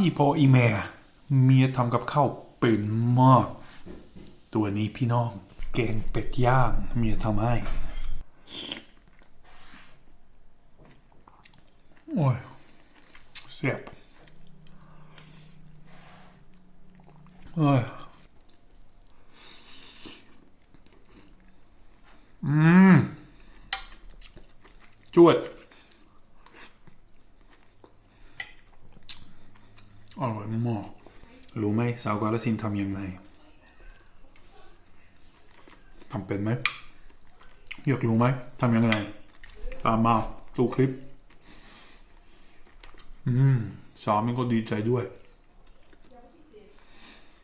อีพออีแม่เมียทำกับข้าวเป็นมาก ตัวนี้พี่น้อง แกงเป็ดย่างเมียทำให้โอ้ยเสียบโอ้ยอืมจวด อร่อยมากรู้ไหมสาวกาลสินธุ์ทำยังไงทำเป็นไหมอยากรู้ไหมทำยังไงตามมาดูคลิปอืมสามีก็ดีใจด้วย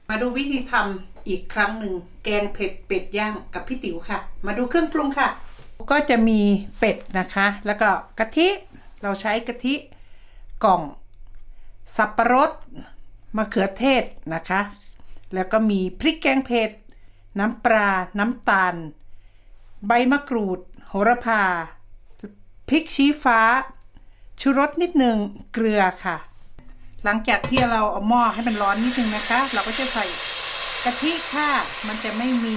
มาดูวิธีทำอีกครั้งหนึ่งแกงเผ็ดเป็ดย่างกับพี่ติ๋วค่ะ มาดูเครื่องปรุงค่ะ ก็จะมีเป็ดนะคะ แล้วก็กะทิ เราใช้กะทิกล่อง สับประรดมะเขือเทศนะคะ แล้วก็มีพริกแกงเผ็ดน้ำปลา น้ำตาล ใบมะกรูด โหระพา พริกชี้ฟ้า ชูรสนิดหนึ่งเกลือค่ะ หลังจากที่เราเอาหม้อให้มันร้อนนิดนึงนะคะ เราก็จะใส่กะทิค่ะ มันจะไม่มี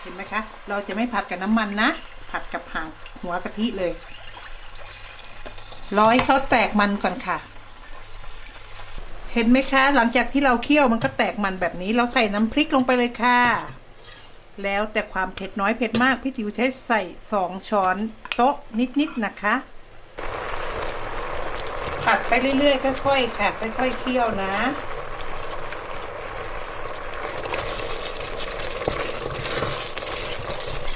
เห็นไหมคะ เราจะไม่ผัดกับน้ำมันนะ ผัดกับหางหัวกะทิเลย ร้อให้เขาแตกมันก่อนค่ะ เห็นไหมคะ หลังจากที่เราเคี่ยวมันก็แตกมันแบบนี้ เราใส่น้ำพริกลงไปเลยค่ะ แล้วแต่ความเผ็ดน้อยเผ็ดมาก พี่ติ๋วใช้ใส่สองช้อนโต๊ะนิดๆนะคะ ผัดไปเรื่อยๆค่อยๆค่ะค่อยๆเคี่ยวนะ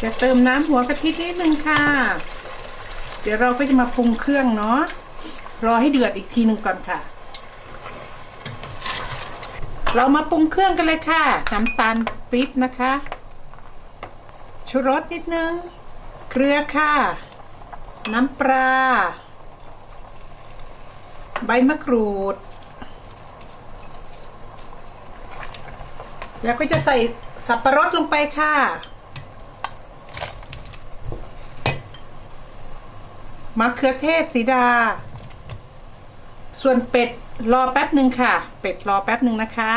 จะเติมน้ำหัวกะทินิดนึงค่ะ เดี๋ยวเราก็จะมาปรุงเครื่องเนาะ รอให้เดือดอีกทีหนึ่งก่อนค่ะ เรามาปรุงเครื่องกันเลยค่ะ น้ำตาลปี๊บนะคะ ชูรสนิดนึง เกลือค่ะ น้ำปลา ใบมะกรูด แล้วก็จะใส่สับประรดลงไปค่ะมะเขือเทศสีดา ส่วนเป็ดรอแป๊บหนึ่งค่ะ เป็ดรอแป๊บหนึ่งนะคะ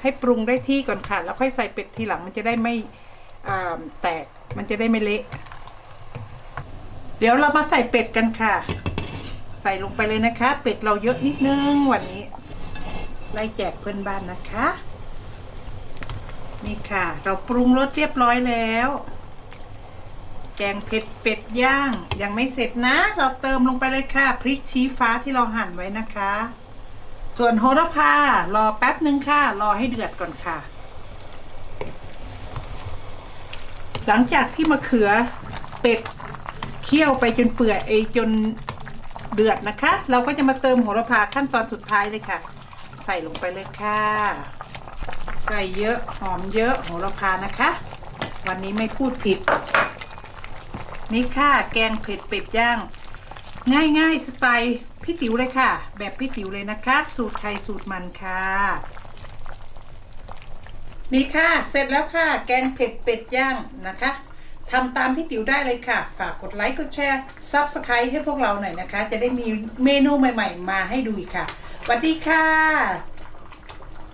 ให้ปรุงได้ที่ก่อนค่ะ แล้วค่อยใส่เป็ดทีหลังมันจะได้ไม่แตก มันจะได้ไม่เละ เดี๋ยวเรามาใส่เป็ดกันค่ะ ใส่ลงไปเลยนะคะ เป็ดเราเยอะนิดนึงวันนี้ ไล่แจกเพื่อนบ้านนะคะ นี่ค่ะ เราปรุงรสเรียบร้อยแล้ว แกงเผ็ดเป็ดย่าง ยังไม่เสร็จนะ เราเติมลงไปเลยค่ะ พริกชี้ฟ้าที่เราหั่นไว้นะคะ ส่วนโหระพารอแป๊บหนึ่งค่ะ รอให้เดือดก่อนค่ะ หลังจากที่มะเขือเป็ดเคี่ยวไปจนเปื่อยเอจนเดือดนะคะ เราก็จะมาเติมโหระพาขั้นตอนสุดท้ายเลยค่ะ ใส่ลงไปเลยค่ะ ใส่เยอะหอมเยอะโหระพานะคะ วันนี้ไม่พูดผิด นี่ค่ะแกงเผ็ดเป็ดย่าง ง่ายๆสไตล์พี่ติ๋วเลยค่ะ แบบพี่ติ๋วเลยนะคะ สูตรใครสูตรมันค่ะ นี่ค่ะ เสร็จแล้วค่ะ แกงเผ็ดเป็ดย่างนะคะทำตามพี่ติ๋วได้เลยค่ะ ฝากกดไลค์กดแชร์ซับสไครต์ให้พวกเราหน่อยนะคะ จะได้มีเมนูใหม่ ๆ มาให้ดูอีกค่ะสวัสดีค่ะ